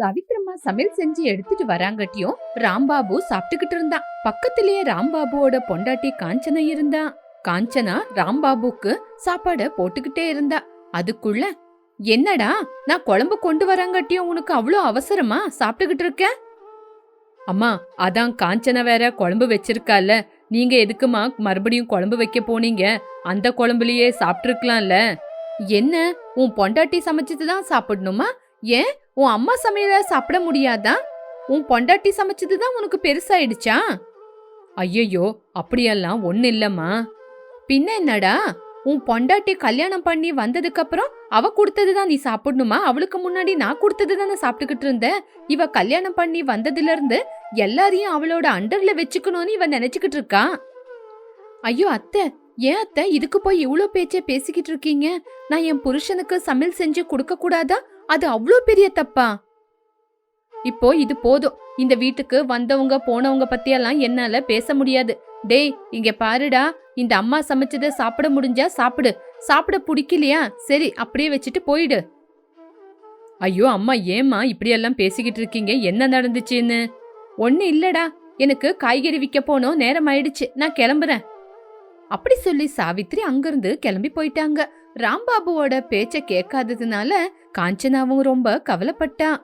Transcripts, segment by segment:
சவித்ரம்மா சமையல் செஞ்சு எடுத்துட்டு வராங்கட்டியும் ராம்பாபு சாப்பிட்டுக்கிட்டு இருந்தான். பக்கத்திலேயே ராம்பாபுவோட பொண்டாட்டி காஞ்சனா இருந்தா. காஞ்சனா ராம்பாபுக்கு சாப்பாட போட்டுக்கிட்டே இருந்தா. அதுக்குள்ள என்னடா நான் குழம்பு கொண்டு வரங்கட்டியும் உனக்கு அவ்வளோ அவசரமா சாப்பிட்டுக்கிட்டு இருக்க? அம்மா அதான் காஞ்சனா வேற குழம்பு வச்சிருக்கால நீங்க எதுக்குமா மறுபடியும் குழம்பு வைக்க போனீங்க? அந்த குழம்புலயே சாப்பிட்டுருக்கலாம்ல. என்ன உன் பொண்டாட்டி சமைச்சிட்டு தான் சாப்பிடணுமா? ஏன்? உன் அம்மா சமையல சாப்பிட முடியாதா? உன் பொண்டாட்டி சமைச்சது தான் உனக்கு பெருசாயிடுச்சா? ஐயையோ அப்படியெல்லாம் ஒன்றும் இல்லம்மா. பின்ன என்னடா? உன் பொண்டாட்டி கல்யாணம் பண்ணி வந்ததுக்கு அப்புறம் அவ கொடுத்தது தான் நீ சாப்பிடணுமா? அவளுக்கு முன்னாடி நான் கொடுத்தது தானே சாப்பிட்டுக்கிட்டு இருந்தேன் இவ கல்யாணம் பண்ணி வந்ததுல இருந்து எல்லாரையும் அவளோட அண்டர்ல வச்சுக்கணும்னு இவ நினைச்சுக்கிட்டு இருக்கா? ஐயோ அத்தை ஏன் அத்தை? இதுக்கு போய் இவ்வளோ பேச்சே பேசிக்கிட்டு இருக்கீங்க? நான் என் புருஷனுக்கு சமையல் செஞ்சு கொடுக்க கூடாதா? அது அவ்வளோ பெரிய தப்பா? இப்போ இது போதும். இந்த வீட்டுக்கு வந்தவங்க போனவங்க பத்தியெல்லாம் என்னால பேச முடியாது. டேய் இங்க பாருடா. இந்த அம்மா சமைச்சதை சாப்பிட முடிஞ்சா சாப்பிடு. சாப்பிட பிடிக்கலையா? சரி அப்படியே வச்சுட்டு போயிடு. ஐயோ அம்மா ஏம்மா இப்படியெல்லாம் பேசிக்கிட்டு இருக்கீங்க? என்ன நடந்துச்சுன்னு? ஒண்ணு இல்லடா. எனக்கு காய்கறி விற்க போனோம் நேரம் ஆயிடுச்சு. நான் கிளம்புறேன். அப்படி சொல்லி சாவித்ரி அங்கிருந்து கிளம்பி போயிட்டாங்க. ராம்பாபுவோட பேச்ச கேட்காததுனால காஞ்சனாவும் ரொம்ப கவலைப்பட்டா.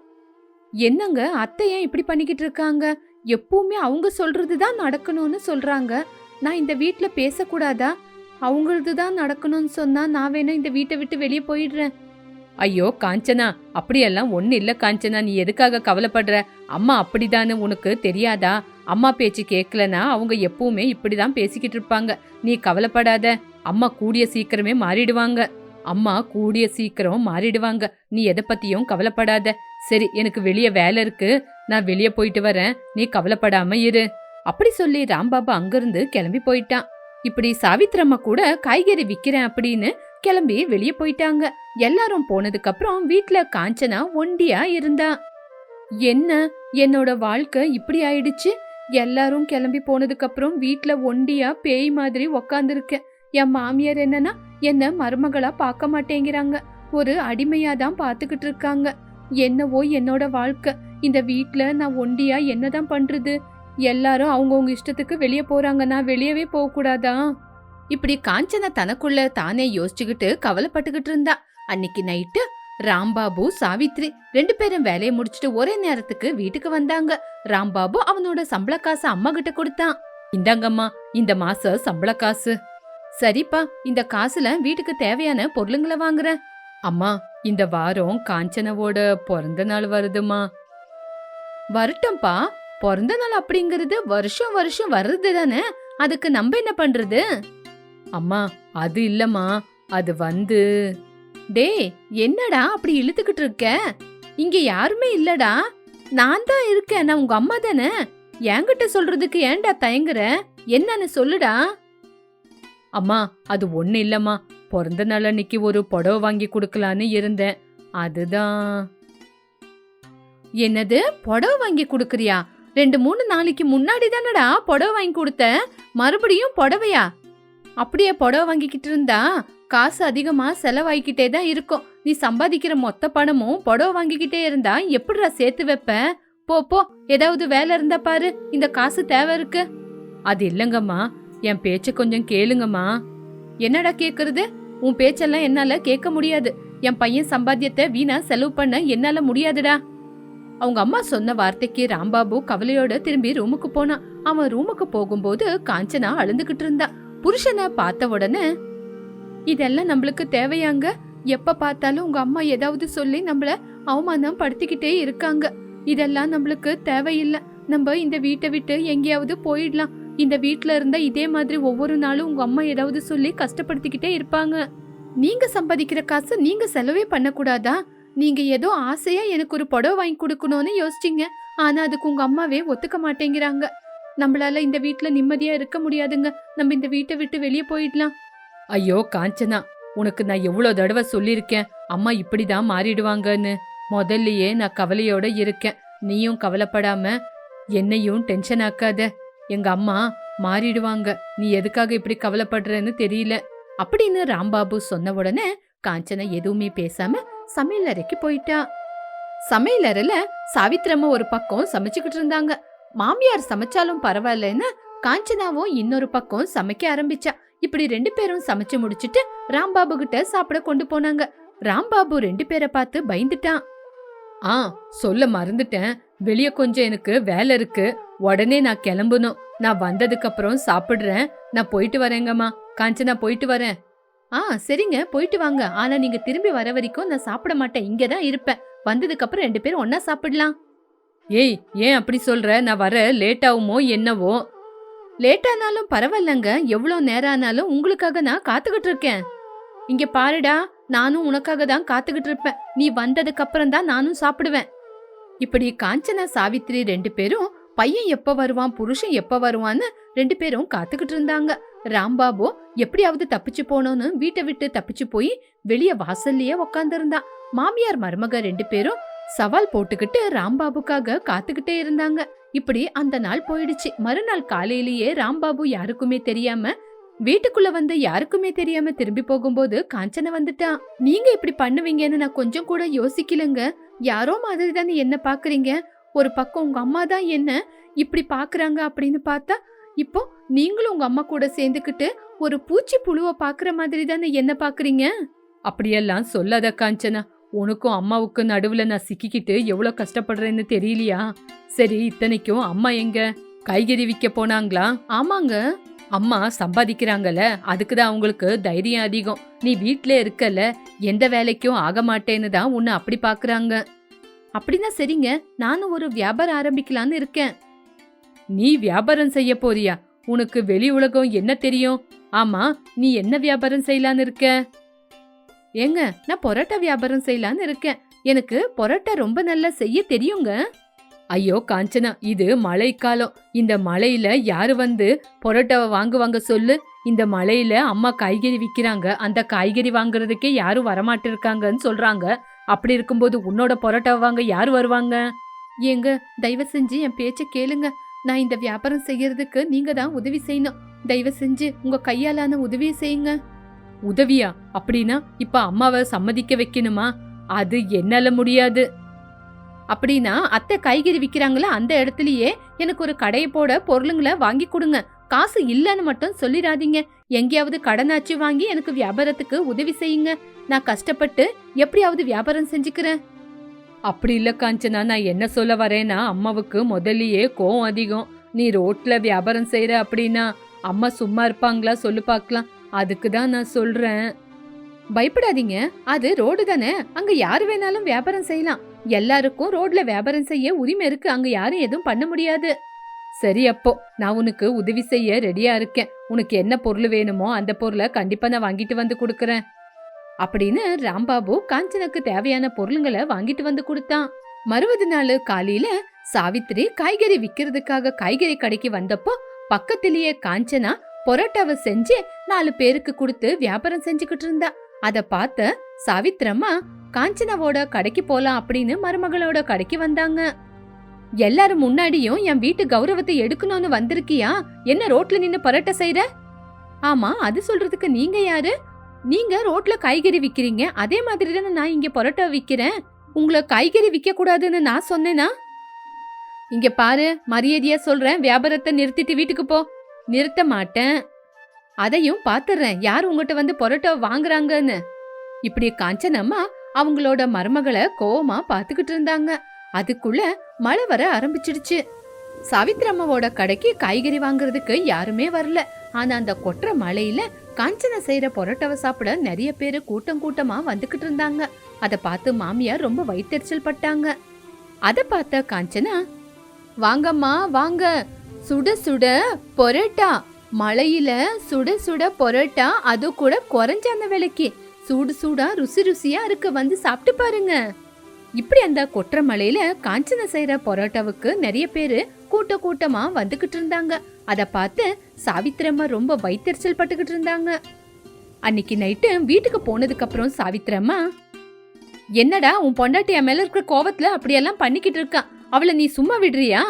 என்னங்க அத்தை ஏன் இப்படி பண்ணிக்கிட்டு இருக்காங்க? எப்பவுமே அவங்க சொல்றதுதான் நடக்கணும்னு சொல்றாங்க. நான் இந்த வீட்ல பேசக்கூடாதா? அவங்களது தான் நடக்கணும்னு சொன்னா நான் வேணா இந்த வீட்டை விட்டு வெளியே போயிடுறேன். ஐயோ காஞ்சனா அப்படியெல்லாம் ஒன்றும் இல்ல காஞ்சனா நீ எதுக்காக கவலைப்படுற? அம்மா அப்படிதான்னு உனக்கு தெரியாதா? அம்மா பேச்சு கேட்கலனா அவங்க எப்பவுமே இப்படிதான் பேசிக்கிட்டு இருப்பாங்க. நீ கவலைப்படாத. அம்மா கூடிய சீக்கிரமே மாறிடுவாங்க. அம்மா கூடிய சீக்கிரம் மாறிடுவாங்க. நீ எதை பத்தியும் கவலைப்படாத. சரி எனக்கு வெளியே வேலை இருக்கு. நான் வெளியே போயிட்டு வரேன். நீ கவலைப்படாம இரு. அப்படி சொல்லி ராம்பாபா அங்கிருந்து கிளம்பி போயிட்டான். இப்படி சாவித்திரம்மா கூட காய்கறி விக்கிறேன் அப்படின்னு கிளம்பி வெளியே போயிட்டாங்க. எல்லாரும் போனதுக்கு அப்புறம் வீட்ல காஞ்சனா ஒண்டியா இருந்தா. என்ன? என்னோட வாழ்க்கை இப்படி ஆயிடுச்சு? எல்லாரும் கிளம்பி போனதுக்கு அப்புறம் வீட்டுல ஒண்டியா பேய் மாதிரி உக்காந்துருக்கேன். என் மாமியார் என்னன்னா என்ன மருமகளா பார்க்க மாட்டேங்கிறாங்க. ஒரு அடிமையா தான் பாத்துக்கிட்டு இருக்காங்க. என்னவோ என்னோட வாழ்க்கை. இந்த வீட்ல நான் ஒண்டியா என்னதான் பண்றது? எல்லாரும் அவங்கவுங்க இஷ்டத்துக்கு வெளியே போறாங்க. நான் வெளியவே போகக்கூடாதா? இப்படி காஞ்சனா தனக்குள்ள தானே யோசிச்சுக்கிட்டு கவலைப்பட்டுக்கிட்டு இருந்தா. அன்னைக்கு நைட்டு ராம்பாபு சாவித்ரி ரெண்டு பேரும் வேலையை முடிச்சிட்டு ஒரே நேரத்துக்கு வீட்டுக்கு வந்தாங்க. ராம்பாபு அவனோட சம்பள காசு அம்மா கிட்ட கொடுத்தான். இந்தாங்கம்மா இந்த மாச சம்பள காசு. சரிப்பா இந்த காசுல வீட்டுக்கு தேவையான பொருளுங்களை வாங்குறேன் அம்மா இந்த வாரம் காஞ்சனவோட பிறந்த நாள் வருதுமா. வரட்டும்பா பிறந்த நாள் அப்படிங்கறது வருஷம் வருஷம் வர்றது தானே அதுக்கு நம்ம என்ன பண்றது? அம்மா அது இல்லம்மா அது வந்து. டேய் என்னடா அப்படி இழுத்துக்கிட்டு இருக்க? இங்க யாருமே இல்லடா. நான் தான் இருக்கேன் நான் உங்க அம்மா தானே. என்கிட்ட சொல்றதுக்கு ஏன்டா தயங்குற? என்னன்னு சொல்லுடா. அம்மா அது ஒண்ணு இல்லம்மா. பிறந்த நாள் அன்னைக்கு ஒரு புடவை வாங்கி கொடுக்கலான்னு இருந்தேன். அதுதான். என்னது? புடவை வாங்கி கொடுக்குறியா? ரெண்டு மூணு நாளைக்கு முன்னாடி தானடா புடவை வாங்கி கொடுத்த மறுபடியும் புடவையா? அப்படியே புடவை வாங்கிக்கிட்டு இருந்தா காசு அதிகமா செலவாகிக்கிட்டே தான் இருக்கும். நீ சம்பாதிக்கிற மொத்த பணமும் புடவை வாங்கிக்கிட்டே இருந்தா எப்படிடா சேர்த்து வைப்ப போ போ ஏதாவது வேலை இருந்தா பாரு. இந்த காசு தேவை இருக்கு. அது இல்லைங்கம்மா. என் பேச்ச கொஞ்சம் கேளுங்கம்மா. என்னடா கேக்குறது? உன் பேச்செல்லாம் என்னால கேட்க முடியாது. என் பையன் சம்பாத்தியத்தை வீணா செலவு பண்ண என்னால முடியாதுடா. அவங்க அம்மா சொன்ன வார்த்தைக்கு ராம்பாபு கவலையோட திரும்பி ரூமுக்கு போனான். அவன் ரூமுக்கு போகும்போது காஞ்சனா அழுந்துகிட்டு இருந்தா. புருஷனை பார்த்த உடனே இதெல்லாம் நம்மளுக்கு தேவையாங்க. எப்ப பார்த்தாலும் உங்க அம்மா ஏதாவது சொல்லி நம்மள அவமானம் படுத்திக்கிட்டே இருக்காங்க. இதெல்லாம் நம்மளுக்கு தேவையில்லை. நம்ம இந்த வீட்டை விட்டு எங்கேயாவது போயிடலாம். இந்த வீட்ல இருந்தால் இதே மாதிரி ஒவ்வொரு நாளும் உங்க அம்மா ஏதாவது சொல்லி கஷ்டப்படுத்திக்கிட்டே இருப்பாங்க. நீங்கள் சம்பாதிக்கிற காசு நீங்கள் செலவே பண்ணக்கூடாதா? நீங்கள் ஏதோ ஆசையா எனக்கு ஒரு புடவை வாங்கி கொடுக்கணும்னு யோசிச்சீங்க. ஆனா அதுக்கு உங்க அம்மாவே ஒத்துக்க மாட்டேங்கிறாங்க. நம்மளால இந்த வீட்டில் நிம்மதியா இருக்க முடியாதுங்க. நம்ம இந்த வீட்டை விட்டு வெளியே போயிடலாம். ஐயோ காஞ்சனா உனக்கு நான் எவ்வளோ தடவை சொல்லியிருக்கேன். அம்மா இப்படி தான் மாறிடுவாங்கன்னு. முதல்லயே நான் கவலையோட இருக்கேன். நீயும் கவலைப்படாம என்னையும் டென்ஷன் ஆக்காத. எங்க அம்மா மாறிடுவாங்க. நீ எதுக்காக இப்படி கவலைப்படுறன்னு தெரியல. அப்படின்னு ராம்பாபு சொன்ன உடனே காஞ்சனா எதுவுமே பேசாம சமையல் அறைக்கு போயிட்டா. சமையலறையில சாவித்திரம்மா ஒரு பக்கம் சமைச்சுக்கிட்டு இருந்தாங்க. மாமியார் சமைச்சாலும் பரவாயில்லன்னு காஞ்சனாவும் இன்னொரு பக்கம் சமைக்க ஆரம்பிச்சா. இப்படி ரெண்டு பேரும் சமைச்சு முடிச்சிட்டு ராம்பாபு கிட்ட சாப்பிட கொண்டு போனாங்க. ராம்பாபு ரெண்டு பேரை பார்த்து பயந்துட்டான். ஆ சொல்ல மறந்துட்டேன். வெளியே கொஞ்சம் எனக்கு வேலை இருக்கு. உடனே நான் கிளம்பணும். நான் வந்ததுக்கு அப்புறம் சாப்பிடுறேன். நான் போயிட்டு வரேங்கம்மா. காஞ்சனா போயிட்டு வரேன். ஆ சரிங்க. போயிட்டு வாங்க. ஆனா நீங்க திரும்பி வர வரைக்கும் நான் சாப்பிட மாட்டேன். இங்க தான் இருப்பேன். வந்ததுக்கு அப்புறம் ரெண்டு பேரும் ஒன்னா சாப்பிடலாம். ஏய் ஏன் அப்படி சொல்ற? நான் வர லேட் ஆகுமோ என்னவோ? லேட் ஆனாலும் பரவாயில்லங்க. எவ்வளோ நேரம் ஆனாலும் உங்களுக்காக நான் காத்துக்கிட்டு இருக்கேன். இங்க பாருடா நானும் உனக்காக தான் காத்துக்கிட்டு இருப்பேன். நீ வந்ததுக்கு அப்புறம் தான் நானும் சாப்பிடுவேன். இப்படி காஞ்சனா சாவித்ரி ரெண்டு பேரும் பையன் எப்ப வருவான் புருஷன் எப்ப வருவான்னு ரெண்டு பேரும் காத்துக்கிட்டு இருந்தாங்க. ராம்பாபு எப்படியாவது தப்பிச்சு போனோன்னு வீட்டை விட்டு தப்பிச்சு போய் வெளிய வாசல்லயே உக்காந்துருந்தான் மாமியார் மருமக ரெண்டு பேரும் சவால் போட்டுக்கிட்டு ராம்பாபுக்காக காத்துக்கிட்டே இருந்தாங்க. இப்படி அந்த நாள் போயிடுச்சு. மறுநாள் காலையிலேயே ராம்பாபு யாருக்குமே தெரியாம வீட்டுக்குள்ள வந்து யாருக்குமே தெரியாம திரும்பி போகும்போது காஞ்சனை வந்துட்டான். நீங்க இப்படி பண்ணுவீங்கன்னு நான் கொஞ்சம் கூட யோசிக்கலங்க. யாரோ மாதிரி தானே என்ன பாக்குறீங்க. ஒரு பக்கம் உங்க அம்மா தான் என்ன இப்படி பாக்குறாங்க அப்படின்னு பார்த்தா இப்போ நீங்களும் உங்க அம்மா கூட சேர்ந்துக்கிட்டு ஒரு பூச்சி புழுவ பாக்குற மாதிரி தானே என்ன பாக்குறீங்க? அப்படியெல்லாம் சொல்லாத காஞ்சனா. உனக்கும் அம்மாவுக்கும் நடுவுல நான் சிக்கிக்கிட்டு எவ்வளவு கஷ்டப்படுறேன்னு தெரியலையா? சரி இத்தனைக்கும் அம்மா எங்க? காய்கறி விற்க போனாங்களா? ஆமாங்க. அம்மா சம்பாதிக்கிறாங்கல்ல அதுக்கு தான் அவங்களுக்கு தைரியம் அதிகம். நீ வீட்ல இருக்கல எந்த வேலைக்கும் ஆக மாட்டேன்னு தான் உன்னை அப்படி பாக்குறாங்க. அப்படின்னா சரிங்க. நானும் ஒரு வியாபாரம் ஆரம்பிக்கலான்னு இருக்கேன். நீ வியாபாரம் செய்ய போறியா? உனக்கு வெளி உலகம் என்ன தெரியும்? ஆமா நீ என்ன வியாபாரம் செய்யலான்னு இருக்க? ஏங்க நான் பொரோட்டா வியாபாரம் செய்யலான்னு இருக்கேன். எனக்கு பொரோட்டா ரொம்ப நல்லா செய்ய தெரியுங்க. ஐயோ காஞ்சனா இது மழைக்காலம். இந்த மழையில யாரு வந்து பொரோட்டாவை வாங்குவாங்க சொல்லு. இந்த மழையில அம்மா காய்கறி விக்கிறாங்க. அந்த காய்கறி வாங்குறதுக்கே யாரும் வரமாட்டிருக்காங்கன்னு சொல்றாங்க. அப்படி இருக்கும்போது உன்னோட பொரோட்டாவை வாங்க யார் வருவாங்க? ஏங்க தயவு செஞ்சு என் பேச்ச கேளுங்க. நான் இந்த வியாபாரம் செய்யறதுக்கு நீங்க தான் உதவி செய்யணும். தயவு செஞ்சு உங்க கையாலான உதவியை செய்யுங்க. உதவியா? அப்படின்னா இப்ப அம்மாவை சம்மதிக்க வைக்கணுமா? அது என்னால முடியாது. அப்படின்னா அத்தை காய்கறி விக்கிறாங்களா அந்த இடத்துலயே எனக்கு ஒரு கடையை போட பொருளுங்களை வாங்கி கொடுங்க. காசு இல்லைன்னு மட்டும் சொல்லிடாதீங்க. எங்கேயாவது கடனாச்சு வாங்கி எனக்கு வியாபாரத்துக்கு உதவி செய்யுங்க. நான் கஷ்டப்பட்டு எப்படியாவது வியாபாரம் செஞ்சுக்கிறேன். அப்படி இல்ல காஞ்சனா நான் என்ன சொல்ல வரேன்னா அம்மாவுக்கு முதல்லயே கோவம் அதிகம். நீ ரோட்ல வியாபாரம் செய்யற அப்படின்னா அம்மா சும்மா இருப்பாங்களா சொல்லு பார்க்கலாம் அதுக்கு தான் நான் சொல்றேன். பயப்படாதீங்க அது ரோடு தானே. அங்க யாரு வேணாலும் வியாபாரம் செய்யலாம். எல்லாருக்கும் ரோட்ல வியாபாரம் செய்ய உரிமை இருக்கு. அங்க யாரும் எதுவும் பண்ண முடியாது. சரி அப்போ நான் உனக்கு உதவி செய்ய ரெடியா இருக்கேன். உனக்கு என்ன பொருள் வேணுமோ அந்த பொருளை கண்டிப்பா நான் வாங்கிட்டு வந்து கொடுக்கறேன். அப்படின்னு ராம்பாபு காஞ்சனுக்கு தேவையான பொருளுங்களை வாங்கிட்டு வந்து கொடுத்தான். மறுபது நாள் காலையில சாவித்திரி காய்கறி விக்கிறதுக்காக காய்கறி கடைக்கு வந்தப்போ பக்கத்திலேயே காஞ்சனா பொரோட்டாவை செஞ்சு நாலு பேருக்கு கொடுத்து வியாபாரம் செஞ்சுக்கிட்டு இருந்தா. அத பார்த்த சாவித்திரம்மா காஞ்சனாவோட கடைக்கு போலாம் அப்படின்னு மருமகளோட கடைக்கு வந்தாங்க. எல்லாரும் முன்னாடியும் என் வீட்டு கௌரவத்தை எடுக்கணும்னு வந்திருக்கியா? என்ன ரோட்ல நின்னு பரோட்டா செய்யற ஆமா அது சொல்றதுக்கு நீங்க யாரு? நீங்க ரோட்ல காய்கறி விக்கிறீங்க. அதே மாதிரி தானே நான் இங்க பரோட்டா விக்கிறேன். உங்களை காய்கறி விற்க கூடாதுன்னு நான் சொன்னேனா? இங்க பாரு மரியாதையா சொல்றேன். வியாபாரத்தை நிறுத்திட்டு வீட்டுக்கு போ. நிறுத்த மாட்டேன். அதையும் பாத்துறேன். யார் உங்ககிட்ட வந்து பரோட்டா வாங்குறாங்கன்னு? இப்படி காஞ்சனம்மா அவங்களோட மருமகளை கோவமா பாத்துக்கிட்டு இருந்தாங்க. அதுக்குள்ள மழை வர ஆரம்பிச்சிடுச்சு. சாவித்ரம்மாவோட கடைக்கு காய்கறி வாங்குறதுக்கு யாருமே வரல. ஆனா அந்த கொற்ற மழையில காஞ்சனா செய்யற பொரோட்டாவை சாப்பிட நிறைய பேரு கூட்டம் கூட்டமா வந்துகிட்டு இருந்தாங்க. அதை பார்த்து மாமியார் ரொம்ப வயிற்றுச்சல் பட்டாங்க. அதை பார்த்த காஞ்சனா வாங்கம்மா வாங்க. சுட சுட பொரோட்டா. மழையில சுட சுட பொரோட்டா அது கூட குறைஞ்ச அந்த விலைக்கு. சூடு சூடா ருசி ருசியா இருக்க. வந்து சாப்பிட்டு பாருங்க. இப்படி அந்த கொற்ற மலையில காஞ்சனா செய்யற பரோட்டாவுக்கு நிறைய பேரு கூட்ட கூட்டமா வந்துகிட்டு இருந்தாங்க. அதை பார்த்து சாவித்திரம்மா ரொம்ப வைத்தறிச்சல் பட்டுக்கிட்டு இருந்தாங்க. அன்னைக்கு நைட்டு வீட்டுக்கு போனதுக்கு அப்புறம் சாவித்திரம்மா என்னடா உன் பொண்டாட்டி என் மேல இருக்கிற கோவத்துல அப்படியெல்லாம் பண்ணிக்கிட்டு இருக்கான் அவளை நீ சும்மா விடுறியா?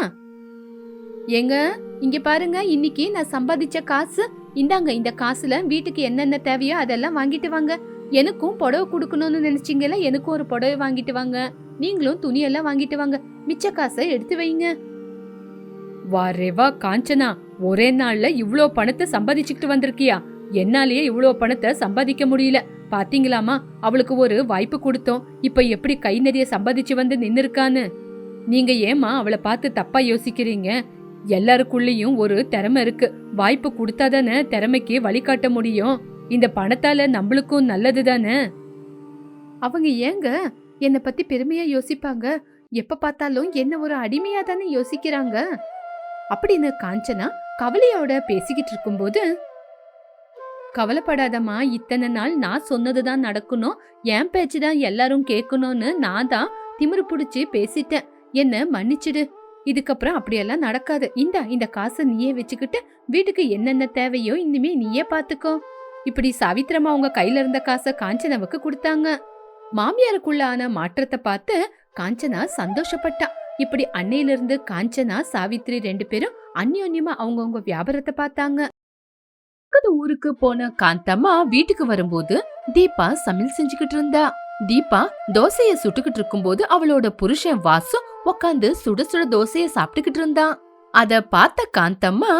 ஏங்க இங்க பாருங்க இன்னைக்கு நான் சம்பாதிச்ச காசு இந்தாங்க இந்த காசுல வீட்டுக்கு என்னென்ன தேவையோ அதெல்லாம் வாங்கிட்டு வாங்க. எனக்கும் புடவை கொடுக்கணும்னு நினைச்சீங்கல்ல எனக்கும் ஒரு புடவை வாங்கிட்டு வாங்க. நீங்களும் துணியெல்லாம் வாங்கிட்டு வாங்க. மிச்ச காசை எடுத்து வைங்க. வாரேவா காஞ்சனா ஒரே நாள்ல இவ்ளோ பணத்தை சம்பாதிச்சுக்கிட்டு வந்திருக்கியா? என்னாலேயே இவ்ளோ பணத்தை சம்பாதிக்க முடியல. பாத்தீங்களாமா அவளுக்கு ஒரு வாய்ப்பு கொடுத்தோம். இப்ப எப்படி கை நிறைய சம்பாதிச்சு வந்து நின்னுருக்கான்னு? நீங்க ஏமா அவளை பார்த்து தப்பா யோசிக்கிறீங்க? எல்லாருக்குள்ளேயும் ஒரு திறமை இருக்கு. வாய்ப்பு கொடுத்தாதானே திறமைக்கு வழிகாட்ட முடியும். இந்த பணத்தால நம்மளுக்கும் நல்லது தானே? அவங்க ஏங்க என்னை பத்தி பெருமையா யோசிப்பாங்க? எப்ப பார்த்தாலும் என்ன ஒரு அடிமையா தானே யோசிக்கிறாங்க? அப்படின்னு காஞ்சனா கவலையோட பேசிக்கிட்டு இருக்கும்போது கவலைப்படாதம்மா இத்தனை நாள் நான் சொன்னதுதான் நடக்கணும். என் பேச்சு தான் எல்லாரும் கேட்கணும்னு நான் தான் திமிரு பிடிச்சி பேசிட்டேன். என்ன மன்னிச்சிடு. இதுக்கப்புறம் அப்படியெல்லாம் நடக்காது. இந்தா இந்த காசை நீயே வச்சுக்கிட்டு வீட்டுக்கு என்னென்ன தேவையோ இனிமே நீயே பாத்துக்கோ. இப்படி சாவித்திரமா அவங்க கையில இருந்த காசை காஞ்சனாவுக்கு கொடுத்தாங்க. மாமியாருக்குள்ளான மாற்றத்தை பார்த்து காஞ்சனா சந்தோஷப்பட்டா. இப்படி அன்னையிலிருந்து காஞ்சனா சாவித்ரி ரெண்டு பேரும் அந்யோன்யமா அவங்கவுங்க வியாபாரத்தை பார்த்தாங்க. பக்கத்து ஊருக்கு போன காந்தம்மா வீட்டுக்கு வரும்போது தீபா சமையல் செஞ்சுக்கிட்டு இருந்தா. தீபா தோசைய சுட்டுக்கிட்டு இருக்கும்போது அவளோட புருஷன் வாசு உக்காந்து சுட சுட தோசைய சாப்பிட்டுக்கிட்டு இருந்தான். அத பார்த்த காந்தம்மா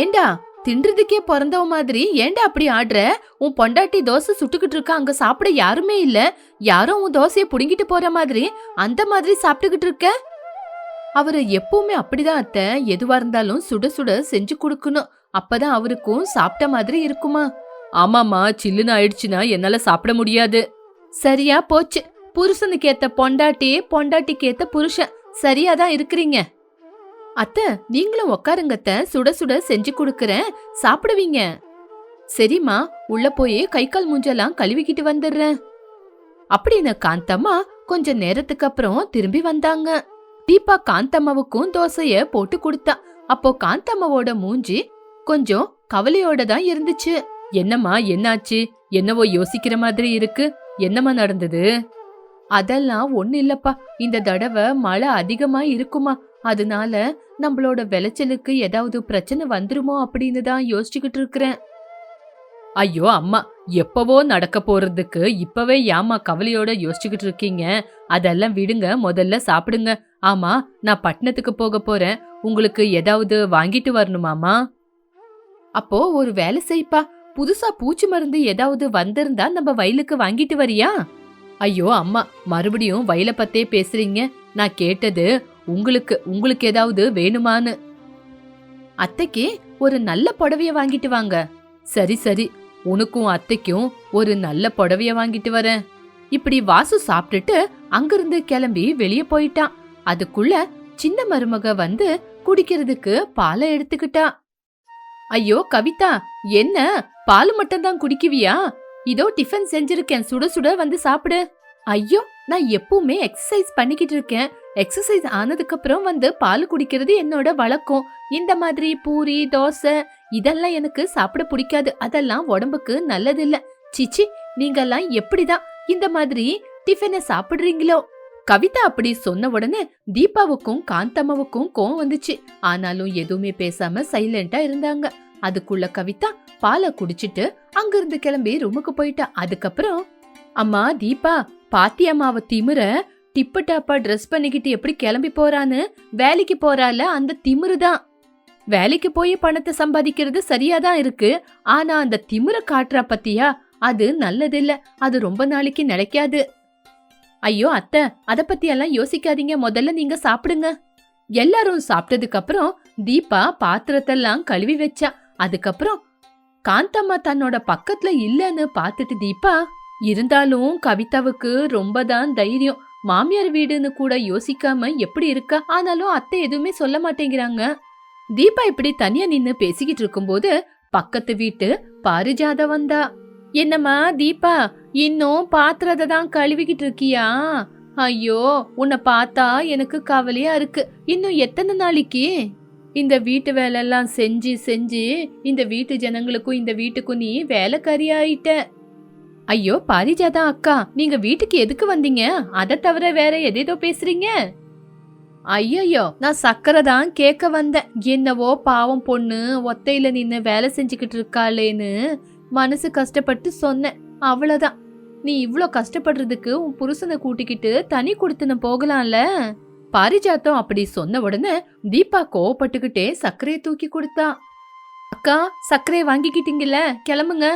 ஏண்டா தின்றதுக்கே பிறந்தவ மாதிரி ஏண்டா அப்படி ஆடுற? உன் பொண்டாட்டி தோசை சுட்டுக்கிட்டு இருக்கா அங்க சாப்பிட யாருமே இல்ல. யாரும் உன் தோசைய புடுங்கிட்டு போற மாதிரி அந்த மாதிரி சாப்பிட்டுக்கிட்டு இருக்க? அவரை எப்பவுமே அப்படிதான் அத்தை. எதுவா இருந்தாலும் சுட சுட செஞ்சு கொடுக்கணும். அப்பதான் அவருக்கும் சாப்பிட்ட மாதிரி இருக்குமா? ஆமாமா சில்லுன்னு ஆயிடுச்சுன்னா என்னால சாப்பிட முடியாது. சரியா போச்சு. புருஷனுக்கு ஏத்த பொண்டாட்டி பொண்டாட்டிக்கு ஏத்த புருஷன். சரியா தான் இருக்கிறீங்க. அத்தை நீங்களும் உக்காருங்கத்த சுட சுட செஞ்சு கொடுக்கறேன். சாப்பிடுவீங்க. சரிம்மா உள்ள போய் கை கால் மூஞ்செல்லாம் கழுவிக்கிட்டு வந்துடுறேன். அப்படின்னு காந்தம்மா கொஞ்ச நேரத்துக்கு அப்புறம் திரும்பி வந்தாங்க. தீபா காந்தம்மாவுக்கும் தோசைய போட்டு கொடுத்தா. அப்போ காந்தம்மாவோட மூஞ்சி கொஞ்சம் கவலையோட தான் இருந்துச்சு. என்னம்மா என்னாச்சு? என்னவோ யோசிக்கிற மாதிரி இருக்கு. என்னம்மா நடந்தது? அதெல்லாம் ஒண்ணு இல்லப்பா. இந்த தடவை மழை அதிகமா இருக்குமா. அதனால நம்மளோட விளைச்சலுக்கு ஏதாவது பிரச்சனை வந்துருமோ அப்படின்னு தான் யோசிச்சுக்கிட்டு இருக்கிறேன். ஐயோ அம்மா எப்பவோ நடக்க போறதுக்கு இப்பவே ஏமா கவலையோட யோசிச்சுக்கிட்டு இருக்கீங்க? அதெல்லாம் விடுங்க முதல்ல சாப்பிடுங்க. ஆமா நான் பட்டணத்துக்கு போக போறேன். உங்களுக்கு ஏதாவது வாங்கிட்டு வரணுமாமா அப்போ ஒரு வேலை செய்ப்பா. புதுசா பூச்சி மருந்து ஏதாவது வந்திருந்தா நம்ம வயலுக்கு வாங்கிட்டு வரியா? ஐயோ அம்மா மறுபடியும் வயலை பத்தே பேசுறீங்க. நான் கேட்டது உங்களுக்கு உங்களுக்கு ஏதாவது வேணுமான்னு. அத்தைக்கு ஒரு நல்ல புடவைய வாங்கிட்டு வாங்க. சரி சரி. உனக்கும் அத்தைக்கும் ஒரு நல்ல புடவைய வாங்கிட்டு வரேன். இப்படி வாசு சாப்பிட்டுட்டு அங்கிருந்து கிளம்பி வெளியே போயிட்டான். அதுக்குள்ள சின்ன மருமக வந்து குடிக்கிறதுக்கு பாலை எடுத்துக்கிட்டா. ஐயோ கவிதா என்ன? பால் மட்டும் தான் குடிக்குவியா? இதோ டிஃபன் செஞ்சிருக்கேன். சுட சுட வந்து சாப்பிடு. ஐயோ நான் எப்பவுமே எக்ஸசைஸ் பண்ணிக்கிட்டு இருக்கேன். எக்ஸசைஸ் ஆனதுக்கு அப்புறம் வந்து பால் குடிக்கிறது என்னோட வழக்கம். இந்த மாதிரி பூரி தோசை இதெல்லாம் எனக்கு சாப்பிட பிடிக்காது. அதெல்லாம் உடம்புக்கு நல்லதில்ல. சிச்சி நீங்கெல்லாம் எப்படிதான் இந்த மாதிரி டிஃபனை சாப்பிடுறீங்களோ? கவிதா அப்படி சொன்ன உடனே தீபாவுக்கும் காந்தம்மாவுக்கும் கோவம் வந்துச்சு. ஆனாலும் எதுவுமே பேசாம சைலண்டா இருந்தாங்க. அதுக்குள்ள கவிதா பாலை குடிச்சிட்டு அங்கிருந்து கிளம்பி ரூமுக்கு போயிட்டா. அதுக்கப்புறம் அம்மா தீபா பாத்தியம்மாவ திமிர டிப்பு டாப்பா ட்ரெஸ் பண்ணிக்கிட்டு எப்படி கிளம்பி போறான்னு? வேலைக்கு போறால அந்த திமிரு தான் வேலைக்கு போய் பணத்தை சம்பாதிக்கிறது சரியா தான் இருக்கு. ஆனா அந்த திமிர காட்டுறா பத்தியா? அது நல்லதில்ல. அது ரொம்ப நாளைக்கு நிலைக்காது. ஐயோ அத்தை அத பத்தி எல்லாம் யோசிக்காதீங்க. முதல்ல நீங்க சாப்பிடுங்க. எல்லாரும் சாப்பிட்டதுக்கு அப்புறம் தீபா பாத்திரத்தெல்லாம் கழுவி வச்சா. அதுக்கப்புறம் காந்தம்மா தன்னோட பக்கத்துல இல்லன்னு பார்த்துட்டு தீபா இருந்தாலும் கவிதாவுக்கு ரொம்ப தான் தைரியம். மாமியார் வீடுன்னு கூட யோசிக்காம எப்படி இருக்கா? ஆனாலும் அத்தை எதுவுமே சொல்ல மாட்டேங்கிறாங்க. தீபா இப்படி தனியா நின்னு பேசிக்கிட்டு இருக்கும்போது பக்கத்து வீட்டு பாரிஜாத வந்தா. என்னம்மா தீபா இன்னும் பாத்திரத்தை தான் கழுவிக்கிட்டு இருக்கியா? ஐயோ உன்னை பார்த்தா எனக்கு கவலையா இருக்கு. இன்னும் எத்தனை நாளைக்கு? இந்த வீட்டு வேலையெல்லாம் செஞ்சு செஞ்சு இந்த வீட்டு ஜனங்களுக்கும் இந்த வீட்டுக்கும் நீ வேலைக்காரி ஆயிட்ட ஐயோ பாரிஜாதா அக்கா நீங்க வீட்டுக்கு எதுக்கு வந்தீங்க? அதை தவிர வேற எதேதோ பேசுறீங்க? ஐயையோ நான் சக்கரை தான் கேட்க வந்தேன். என்னவோ பாவம் பொண்ணு ஒத்தையில நின்று வேலை செஞ்சுக்கிட்டு இருக்காளேன்னு மனசு கஷ்டப்பட்டு சொன்னேன். அவ்வளோதான் நீ இவ்வளோ கஷ்டப்படுறதுக்கு உன் புருஷனை கூட்டிக்கிட்டு தனி கொடுத்துன போகலாம்ல? பாரிஜாத்தம் அப்படி சொன்ன உடனே தீபா கோவப்பட்டுக்கிட்டே சர்க்கரையை தூக்கி கொடுத்தா. அக்கா சர்க்கரையை வாங்கிக்கிட்டீங்கல்ல கிளம்புங்க.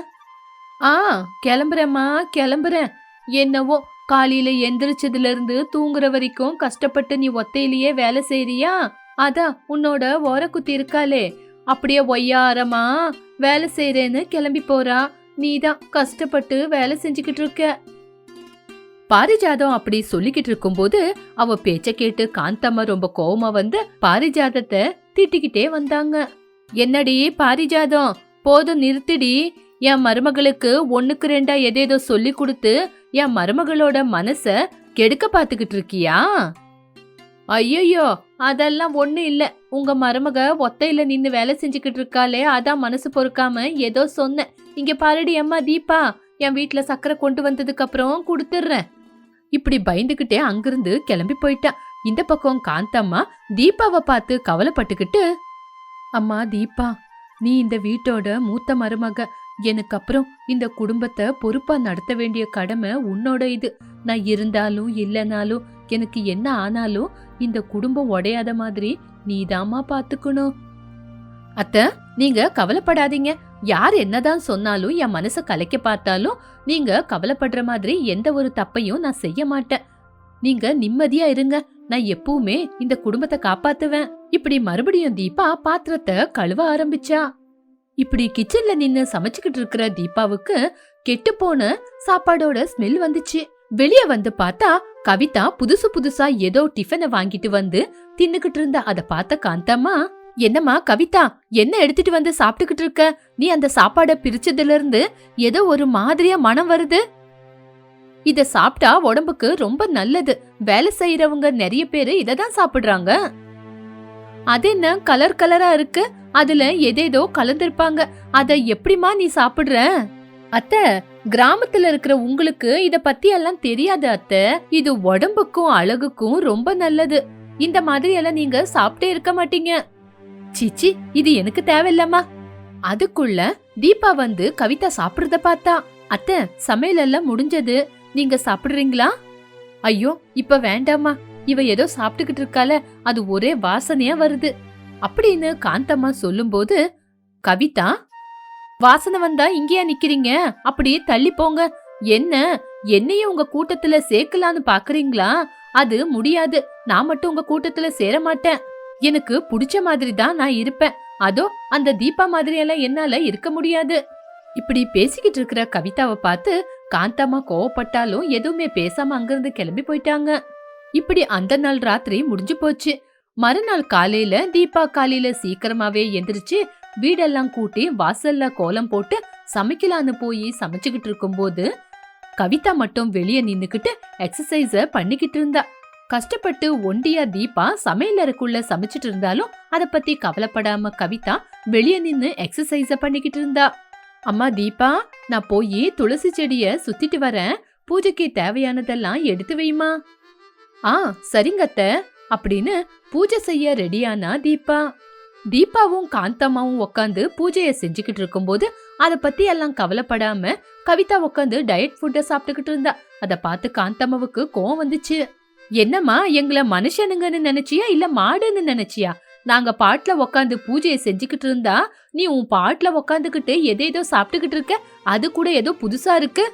ஆ கிளம்புறேம்மா கிளம்புறேன். என்னவோ காலையில எந்திரிச்சதுல இருந்து தூங்குற வரைக்கும் கஷ்டப்பட்டு நீ ஒத்தையிலேயே வேலை செய்றியா? அதான் உன்னோட ஓரக்குத்தி இருக்காளே. அப்படியே ஒய்யாரமா வேலை செய்யறேன்னு கிளம்பி போறா. நீதான் கஷ்டப்பட்டு வேலை செஞ்சுக்கிட்டு இருக்க. பாரிஜாதம் அப்படி சொல்லிக்கிட்டு இருக்கும்போது அவ பேச்ச கேட்டு காந்தம்மா ரொம்ப கோவமா வந்து பாரிஜாதத்தை திட்டிக்கிட்டே வந்தாங்க. என்னடி பாரிஜாதம்? போதும் நிறுத்திடி. என் மருமகளுக்கு ஒன்னுக்கு ரெண்டா எதேதோ சொல்லி கொடுத்து என் மருமகளோட மனச கெடுக்க பாத்துக்கிட்டு இருக்கியா? ஐயோ அதெல்லாம் ஒண்ணு இல்ல. உங்க மருமக ஒத்தையில நின்னு வேலை செஞ்சுக்கிட்டு இருக்காளே அதான் மனசு பொறுக்காம ஏதோ சொன்னேன். இங்க பாருடி அம்மா தீபா என் வீட்டுல சக்கரை கொண்டு வந்ததுக்கு அப்புறம் கொடுத்துட்றேன் இப்படி பயந்துகிட்டே அங்கிருந்து கிளம்பி போயிட்டா. இந்த பக்கம் காந்தம்மா தீபாவை பார்த்து கவலைப்பட்டுக்கிட்டு அம்மா தீபா நீ இந்த வீட்டோட மூத்த மருமக எனக்கு அப்புறம் இந்த குடும்பத்தை பொறுப்பா நடத்த வேண்டிய கடமை உன்னோட இது. நான் இருந்தாலும் இல்லைனாலும் எனக்கு என்ன ஆனாலும் இந்த குடும்பம் உடையாத மாதிரி நீதாம்மா பாத்துக்கணும். அத்த நீங்க கவலைப்படாதீங்க. யார் என்னதான் சொன்னாலும் என் மனசை கலைக்க பார்த்தாலும் நீங்க கவலைப்படுற மாதிரி எந்த ஒரு தப்பையும் நான் செய்ய மாட்டேன். நீங்க நிம்மதியா இருங்க. நான் எப்பவுமே இந்த குடும்பத்தை காப்பாத்துவேன். இப்படி மறுபடியும் தீபா பாத்திரத்தை கழுவ ஆரம்பிச்சா. இப்படி கிச்சன்ல நின்னு சமைச்சுக்கிட்டு இருக்கிற தீபாவுக்கு கெட்டு போன சாப்பாடோட ஸ்மெல் வந்துச்சு. வெளியே வந்து பார்த்தா கவிதா புதுசு புதுசா ஏதோ டிஃபனை வாங்கிட்டு வந்து தின்னுகிட்டு இருந்தா. அத பார்த்த காந்தம்மா என்னம்மா கவிதா என்ன எடுத்துட்டு வந்து சாப்பிட்டுக்கிட்டு இருக்க? நீ அந்த சாப்பாட பிரிச்சதுல இருந்து ஏதோ ஒரு மாதிரியா மனம் வருது? இத சாப்பிட்டா உடம்புக்கு ரொம்ப நல்லது. வேலை செய்யறவங்க நிறைய பேரு இத தான் சாப்பிடுறாங்க. அது என்ன கலர் கலரா இருக்கு? அதுல எதேதோ கலந்திருப்பாங்க. அத எப்படிமா நீ சாப்பிடுற? அத்த கிராமத்துல இருக்கிற உங்களுக்கு இத பத்தி எல்லாம் தெரியாது அத்த. இது உடம்புக்கும் அழகுக்கும் ரொம்ப நல்லது. இந்த மாதிரி எல்லாம் நீங்க சாப்பிட்டே இருக்க மாட்டீங்க. சிச்சி இது எனக்கு தேவையில்லம்மா. அதுக்குள்ள தீபா வந்து கவிதா சாப்பிடுறத பார்த்தா அத்த சமையல் எல்லாம் முடிஞ்சது. நீங்க சாப்பிடுறீங்களா? ஐயோ இப்ப வேண்டாம்மா. இவ ஏதோ சாப்பிட்டுக்கிட்டு இருக்கால அது ஒரே வாசனையா வருது. அப்படின்னு காந்தம்மா சொல்லும்போது கவிதா வாசனை வந்தா இங்கேயா நிக்கிறீங்க? அப்படியே தள்ளி போங்க. என்ன? என்னையும் உங்க கூட்டத்துல சேர்க்கலான்னு பாக்குறீங்களா? அது முடியாது. நான் மட்டும் உங்க கூட்டத்துல சேர மாட்டேன் எனக்கு புடிச்ச மாதிரி தான் நான் இருப்பேன். அதோ அந்த தீபா மாதிரி எல்லாம் என்னால இருக்க முடியாது. இப்படி பேசிக்கிட்டு இருக்கிற கவிதாவை பார்த்து காந்தம்மா கோவப்பட்டாலும் எதுவுமே பேசாம அங்கிருந்து கிளம்பி போயிட்டாங்க. இப்படி அந்த நாள் ராத்திரி முடிஞ்சு போச்சு. மறுநாள் காலையில தீபா காலையில சீக்கிரமாவே எந்திரிச்சு வீடெல்லாம் கூட்டி வாசல்ல கோலம் போட்டு சமைக்கலான்னு போய் சமைச்சுக்கிட்டு இருக்கும்போது கவிதா மட்டும் வெளியே நின்னுக்கிட்டு எக்ஸசைஸ பண்ணிக்கிட்டு இருந்தா. கஷ்டப்பட்டு ஒண்டியா தீபா சமையலறைக்குள்ள சமைச்சிட்டு இருந்தாலும் அத பத்தி கவலைப்படாம கவிதா வெளியே நின்னு எக்ஸசைஸ பண்ணிக்கிட்டு இருந்தா. அம்மா தீபா நான் போய் துளசி செடிய சுத்திட்டு வரேன். பூஜைக்கு தேவையானதெல்லாம் எடுத்து வைமா. ஆ சரிங்கத்தை அப்படின்னு பூஜை செய்ய ரெடியானா தீபா. தீபாவும் காந்தம்மாவும் உட்காந்து பூஜையை செஞ்சுக்கிட்டு இருக்கும்போது அதை பத்தி எல்லாம் கவலைப்படாம கவிதா உட்காந்து டயட் ஃபுட்டை சாப்பிட்டுக்கிட்டு இருந்தா. அதை பார்த்து காந்தம்மாவுக்கு கோவம் வந்துச்சு. என்னம்மா எங்களை மனுஷனுங்கன்னு நினைச்சியா இல்ல மாடுன்னு நினைச்சியா? நாங்க பாட்டுல உட்காந்து பூஜையை செஞ்சுக்கிட்டு இருந்தா நீ உன் பாட்டுல உட்காந்துக்கிட்டு எதேதோ சாப்பிட்டுக்கிட்டு இருக்க அது கூட ஏதோ புதுசா இருக்கு.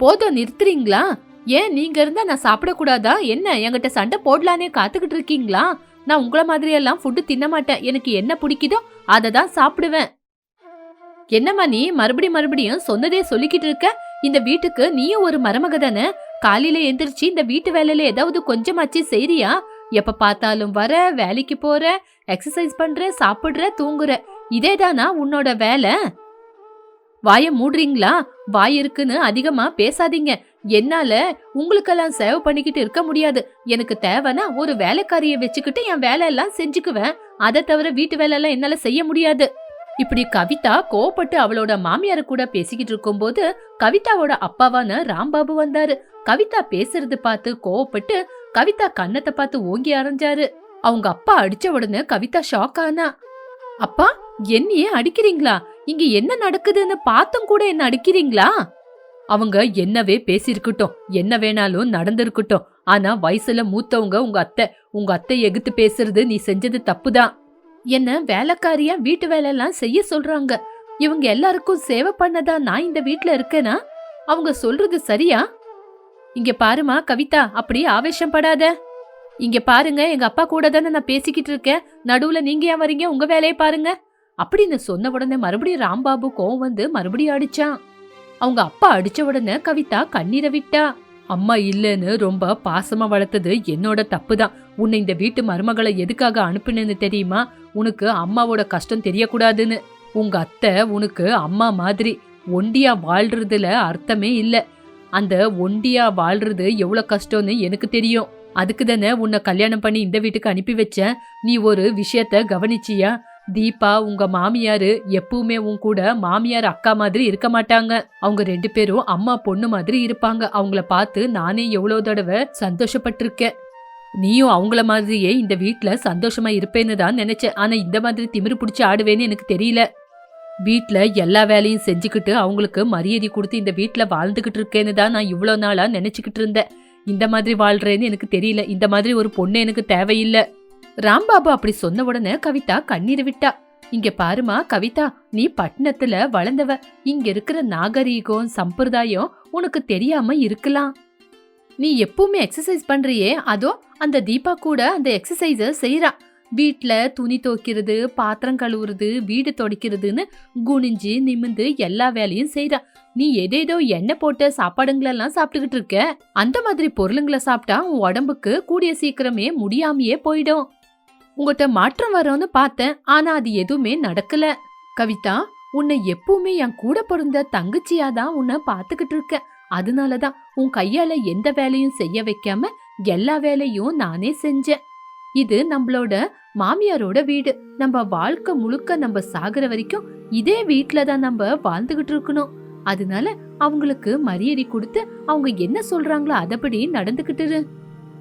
போதும் நிறுத்துறீங்களா? ஏன் நீங்க இருந்தா நான் சாப்பிடக்கூடாதா? என்ன என்கிட்ட சண்டை போடலானே காத்துக்கிட்டு இருக்கீங்களா? நான் உங்கள மாதிரி எல்லாம் ஃபுட்டு தின்ன மாட்டேன். எனக்கு என்ன பிடிக்குதோ அதை தான் சாப்பிடுவேன். என்னம்மா நீ மறுபடியும் மறுபடியும் சொன்னதே சொல்லிக்கிட்டு இருக்க? இந்த வீட்டுக்கு நீயும் ஒரு மருமக தானே? காலையில எந்திரிச்சு இந்த வீட்டு வேலையில ஏதாவது கொஞ்சமாச்சு செய்றியா? எப்ப பார்த்தாலும் வர வேலைக்கு போற எக்ஸசைஸ் பண்ற சாப்பிடுற தூங்குற இதேதானா உன்னோட வேலை? வாய மூடுறீங்களா? வாய் இருக்குன்னு அதிகமா பேசாதீங்க. என்னால உங்களுக்கெல்லாம் சேவ் பண்ணிக்கிட்டு இருக்க முடியாது. எனக்கு தேவைன்னா ஒரு வேலைக்காரிய வச்சுக்கிட்டு என் வேலையெல்லாம் செஞ்சுக்குவேன். அதை தவிர வீட்டு வேலையெல்லாம் என்னால செய்ய முடியாது. இப்படி கவிதா கோவப்பட்டு அவளோட மாமியார கூட பேசிக்கிட்டு இருக்கும்போது கவிதாவோட அப்பாவான ராம்பாபு வந்தாரு. கவிதா பேசுறது பார்த்து கோவப்பட்டு கவிதா கன்னத்தை பார்த்து ஓங்கி அரைஞ்சாரு. அவங்க அப்பா அடிச்ச உடனே கவிதா ஷாக் ஆனா அப்பா என்னையே அடிக்கிறீங்களா? இங்க என்ன நடக்குதுன்னு பார்த்தும் கூட என்ன அடிக்கிறீங்களா? அவங்க என்னவே பேசியிருக்கட்டும். என்ன வேணாலும் நடந்திருக்கட்டும். ஆனா வயசுல மூத்தவங்க உங்க அத்தை உங்க அத்தை எகுத்து பேசுறது நீ செஞ்சது தப்புதான் என்ன வேலைக்காரியா வீட்டு வேலையெல்லாம் செய்ய சொல்றாங்க. இவங்க எல்லாருக்கும் சேவை பண்ணதா நான் இந்த வீட்டுல இருக்கேனா? அவங்க சொல்றது சரியா? இங்க பாருமா கவிதா அப்படி ஆவேசம் படாத. இங்க பாருங்க எங்க அப்பா கூட தானே நான் பேசிக்கிட்டு இருக்கேன். நடுவுல நீங்க ஏன் வரீங்க? உங்க வேலையை பாருங்க. அப்படின்னு சொன்ன உடனே மறுபடியும் ராம்பாபு கோவம் வந்து மறுபடியும் அடிச்சான். அவங்க அப்பா அடிச்ச உடனே கவிதா கண்ணீரை விட்டா. அம்மா இல்லைன்னு ரொம்ப பாசமா வளர்த்தது என்னோட தப்பு தான் உன்னை இந்த வீட்டு மருமகளை எதுக்காக அனுப்புனேன்னு தெரியுமா? உனக்கு அம்மாவோட கஷ்டம் தெரியக்கூடாதுன்னு. உங்க அத்தை உனக்கு அம்மா மாதிரி ஒண்டியா வாழ்றதுல அர்த்தமே இல்லை. அந்த ஒண்டியா வாழ்றது எவ்வளவு கஷ்டம்னு எனக்கு தெரியும். அதுக்கு தானே உன்னை கல்யாணம் பண்ணி இந்த வீட்டுக்கு அனுப்பி வச்சேன். நீ ஒரு விஷயத்த கவனிச்சியா? தீபா உங்க மாமியார் எப்பவுமே உன் கூட மாமியார் அக்கா மாதிரி இருக்க மாட்டாங்க. அவங்க ரெண்டு பேரும் அம்மா பொண்ணு மாதிரி இருப்பாங்க. அவங்கள பார்த்து நானே எவ்வளோ தடவை சந்தோஷப்பட்டிருக்கேன். நீயும் அவங்கள மாதிரியே இந்த வீட்டில் சந்தோஷமா இருப்பேன்னு தான் நினைச்சேன். ஆனா இந்த மாதிரி திமிரு பிடிச்சி ஆடுவேன்னு எனக்கு தெரியல. வீட்டில் எல்லா வேலையும் செஞ்சுக்கிட்டு அவங்களுக்கு மரியாதை கொடுத்து இந்த வீட்டில் வாழ்ந்துக்கிட்டு இருக்கேன்னு தான் நான் இவ்வளோ நாளாக நினச்சிக்கிட்டு இருந்தேன். இந்த மாதிரி வாழ்கிறேன்னு எனக்கு தெரியல. இந்த மாதிரி ஒரு பொண்ணு எனக்கு தேவையில்லை. ராம்பாபு அப்படி சொன்ன உடனே கவிதா கண்ணீர் விட்டா. இங்க பாருமா கவிதா நீ பட்டணத்துல வளர்ந்தவ. இங்க இருக்கிற நாகரீகம் சம்பிரதாயம் உனக்கு தெரியாம இருக்கலாம். நீ எப்பவுமே எக்ஸசைஸ் பண்றியே அதோ அந்த தீபா கூட அந்த எக்ஸசைஸ செய்யறா வீட்ல துணி துவைக்கிறது பாத்திரம் கழுவுறது வீடு துடைக்கிறதுன்னு குனிஞ்சு நிமிந்து எல்லா வேலையும் செய்யறா நீ எதேதோ எண்ணெய் போட்ட சாப்பாடுங்களெல்லாம் சாப்பிட்டுக்கிட்டு இருக்க. அந்த மாதிரி பொருளுங்களை சாப்பிட்டா உன் உடம்புக்கு கூடிய சீக்கிரமே முடியாமையே போயிடும். உங்ககிட்ட மாற்றம் வரும்னு பார்த்தேன் ஆனா அது எதுவுமே நடக்கல. கவிதா உன்னை எப்பவுமே என் கூட பிறந்த தங்கச்சியா தான் உன்னை பார்த்துக்கிட்டு இருக்கேன். அதனாலதான் உன் கையால எந்த வேலையும் செய்ய வைக்காம எல்லா வேலையும் நானே செஞ்சேன். இது நம்மளோட மாமியாரோட வீடு. நம்ம வாழ்க்கை முழுக்க நம்ம சாகுற வரைக்கும் இதே வீட்டுல தான் நம்ம வாழ்ந்துகிட்டு இருக்கணும். அதனால அவங்களுக்கு மரியாதை கொடுத்து அவங்க என்ன சொல்றாங்களோ அதபடி நடந்துகிட்டு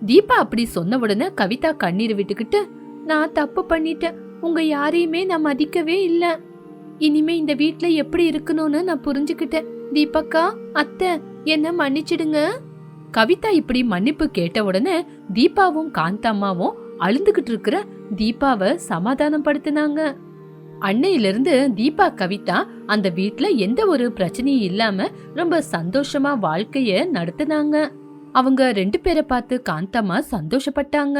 தீபா அப்படி சொன்ன உடனே கவிதா கண்ணீர் விட்டுக்கிட்டு நான் தப்பு பண்ணிட்டேன். உங்க யாரையுமே நான் மதிக்கவே இல்லை. இனிமே இந்த வீட்ல எப்படி இருக்கணும்னு நான் புரிஞ்சுக்கிட்டேன். தீபக்கா அத்தை என்ன மன்னிச்சிடுங்க. கவிதா இப்படி மன்னிப்பு கேட்ட உடனே தீபாவும் காந்தம்மாவும் அழுந்துகிட்டு இருக்கிற தீபாவை சமாதானம் படுத்தினாங்க அன்னையிலிருந்து தீபா கவிதா அந்த வீட்ல எந்த ஒரு பிரச்சனையும் இல்லாம ரொம்ப சந்தோஷமா வாழ்க்கைய நடத்தினாங்க. அவங்க ரெண்டு பேரை பார்த்து காந்தம்மா சந்தோஷப்பட்டாங்க.